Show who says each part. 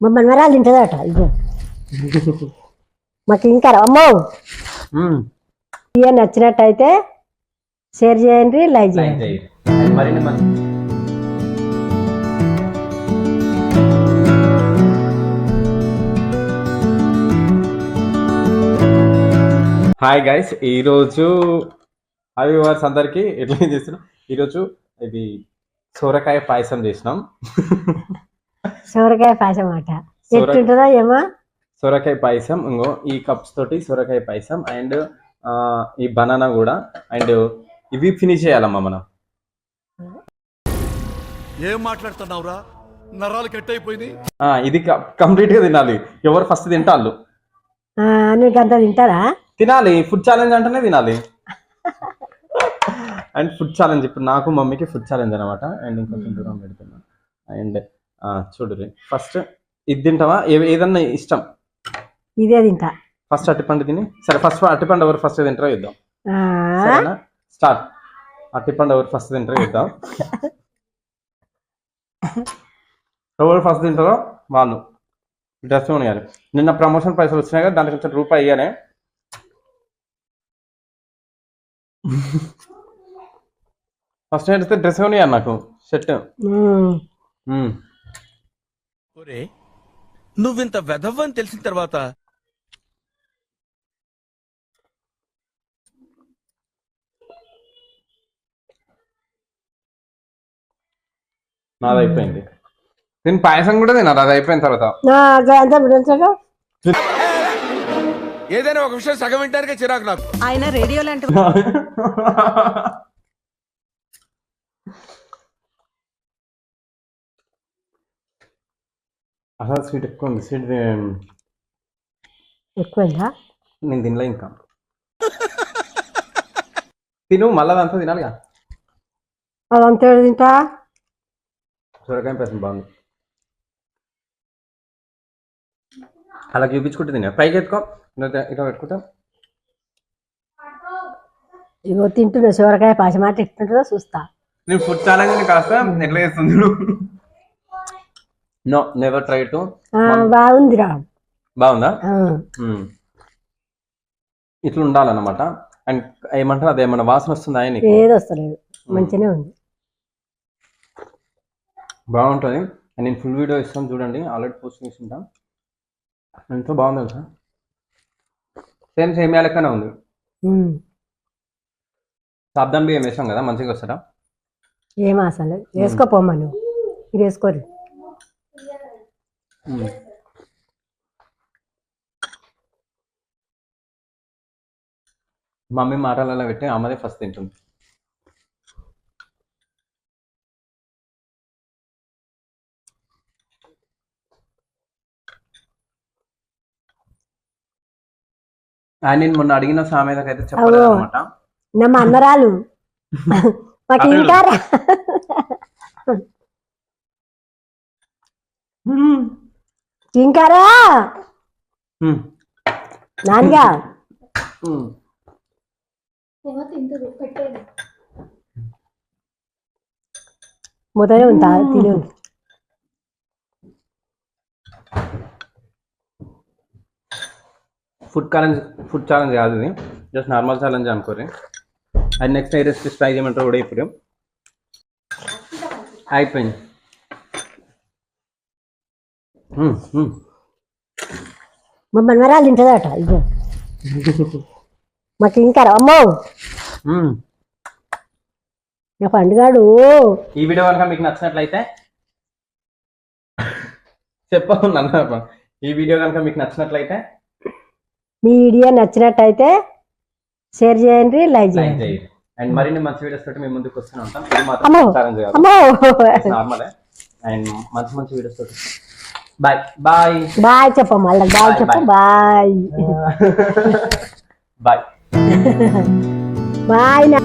Speaker 1: మా మనవరాలు తింటదట ఇగో మాకు ఇంకా అమ్మో!
Speaker 2: మ్మ్.
Speaker 1: వీడియో నచ్చినట్టయితే షేర్ చేయండి లైక్ చేయండి.
Speaker 2: హాయ్ గైస్ ఈరోజు హాయ్ వ్యూవర్స్ అందరికి ఎట్లా చేస్తున్నాం? ఈరోజు ఇది సోరకాయ పాయసం చేసినాం.
Speaker 1: సోరకాయ పాయసం అట. ఎట్లుంటుందో ఏమో?
Speaker 2: సొరకాయ పాయసం ఇంకో ఈ కప్స్ తోటి సొరకాయ పాయసం అండ్ ఈ బనానా కూడా అండ్ ఇవి ఫినిష్ చేయాలమ్మా మనం.
Speaker 3: ఏం మాట్లాడుతున్నావురా? నరాలు కట్ అయిపోయినాయి
Speaker 2: ఆ, ఇది కంప్లీట్గా తినాలి. ఎవరు ఫస్ట్ తింటాళ్ళు?
Speaker 1: ఆ, నీకు అంత తింటారా?
Speaker 2: తినాలి. ఫుడ్ ఛాలెంజ్ అంటేనే తినాలి. అండ్ ఫుడ్ ఛాలెంజ్ ఇప్పుడు నాకు మమ్మీకి ఫుడ్ ఛాలెంజ్ అనమాట అండ్ ఇంకొంచెం దూరం పెడుతున్నా. అండ్ చూడు ఫస్ట్ ఇది తింటావా? ఏదన్నా ఇష్టం?
Speaker 1: ఇదే తింటా.
Speaker 2: ఫస్ట్ అట్టిపండు తిని. సరే ఫస్ట్ అట్టిపండు ఎవరు ఫస్ట్ తింటారో ఇద్దాం సరేనా? స్టార్ట్ అట్టిపండు ఎవరు ఫస్ట్ తింటారో ఇద్దాం ఎవరు ఫస్ట్ తింటారో? వాళ్ళు. డ్రెస్ కొనియాలి నిన్న ప్రమోషన్ పైసలు వచ్చినాయి కదా దానికి కొంచెం రూపాయి ఇయ్యానే. ఫస్ట్ అయితే డ్రెస్ కొనియాలి నాకు షర్ట్.
Speaker 3: ఒరే నువ్వింత వెధవ్వని తెలిసిన తర్వాత
Speaker 2: నాది అయిపోయింది. నేను పాయసం కూడా తినాలి అది అయిపోయిన తర్వాత.
Speaker 3: ఏదైనా ఒక విషయం సగం వింటానికే చిరాకు నాకు.
Speaker 4: ఆయన రేడియో లాంటి
Speaker 2: అసలు స్వీట్ ఎక్కువ ఉంది. స్వీట్
Speaker 1: ఎక్కువైందా?
Speaker 2: నేను తినలే ఇంకా. తిను మళ్ళీ అదంతా తినాలిగా.
Speaker 1: అదంతా తింటా?
Speaker 2: సొరకాయ పాయసం బాగుంది. అలా చూపించుకుంటే తిన్నా పైకి ఎత్తుకో. ఇట్లా పెట్టుకుంటా.
Speaker 1: ఇగో తింటున్నా సోరకాయ పాయసం అంటే ఎట్లుంటుందో చూస్తా.
Speaker 2: నేను ఫుడ్ ఛాలెంజ్ కాస్త ఎట్లా చేస్తుంది నో నెవర్ ట్రై టు
Speaker 1: బాగుందిరా.
Speaker 2: బాగుందా. ఇట్లా ఉండాలన్నమాట. అండ్ ఏమంటారు అదేమన్నా వాసన వస్తుందా నీకు?
Speaker 1: ఏది వస్తలేదు. మంచిగానే ఉంది.
Speaker 2: బాగుంటుంది. అండ్ నేను ఫుల్ వీడియో ఇస్తాను చూడండి. ఆల్రెడీ పోస్ట్ చేసి ఉంటాం ఎంతో బాగుంది తెలుసా సేమ్ సేమ్ లెక్కనే ఉంది. సాబ్దాన్ బియ్యం వేసాం కదా మంచిగా వస్తారా
Speaker 1: ఏం అసలు వేసుకోపోమ్మా నువ్వు. ఇది వేసుకోరు.
Speaker 2: మమ్మీ మాటలలో పెట్టి అమ్మదే ఫస్ట్ తింటుంది. నేను మొన్న అడిగిన సామెతకైతే చెప్పలేదు
Speaker 1: అవో.
Speaker 2: అనమాట
Speaker 1: నమ్మ అన్నరాలు మాకు. ఇంకా రా. ఇంకా రా నాన్నగా మొదలే ఉంటా తిను.
Speaker 2: ఫుడ్ ఛాలెంజ్ ఫుడ్ ఛాలెంజ్ కాదు ఇది. జస్ట్ నార్మల్ ఛాలెంజ్ అనుకోరి అండ్ నెక్స్ట్ ఏ రెసిపీస్ ట్రై చేయమంటారు కూడా ఇప్పుడు. అయిపోయింది.
Speaker 1: మా మనవరాలు తింటదట ఇగో మాకు ఇంకా రా. అమ్మో!
Speaker 2: మ్మ్.
Speaker 1: నా పండుగాడు.
Speaker 2: ఈ వీడియో కనుక మీకు నచ్చినట్లయితే చెప్పు నన్ను ఈ వీడియో కనుక మీకు నచ్చినట్లయితే
Speaker 1: మీ వీడియో నచ్చినట్టయితే షేర్ చేయండి లైక్ చేయండి.
Speaker 2: చేయండి. అండ్ మరిన్ని మంచి వీడియోస్ తోటి మేము ముందుకు వస్తూనే ఉంటాం. ఇది నార్మలే అండ్ మంచి మంచి వీడియోస్ తోటి బాయ్ బాయ్
Speaker 1: బాయ్ చెప్పమ్మ వాళ్ళకి బాయ్ చెప్పు. బాయ్
Speaker 2: బాయ్
Speaker 1: బాయ్ నా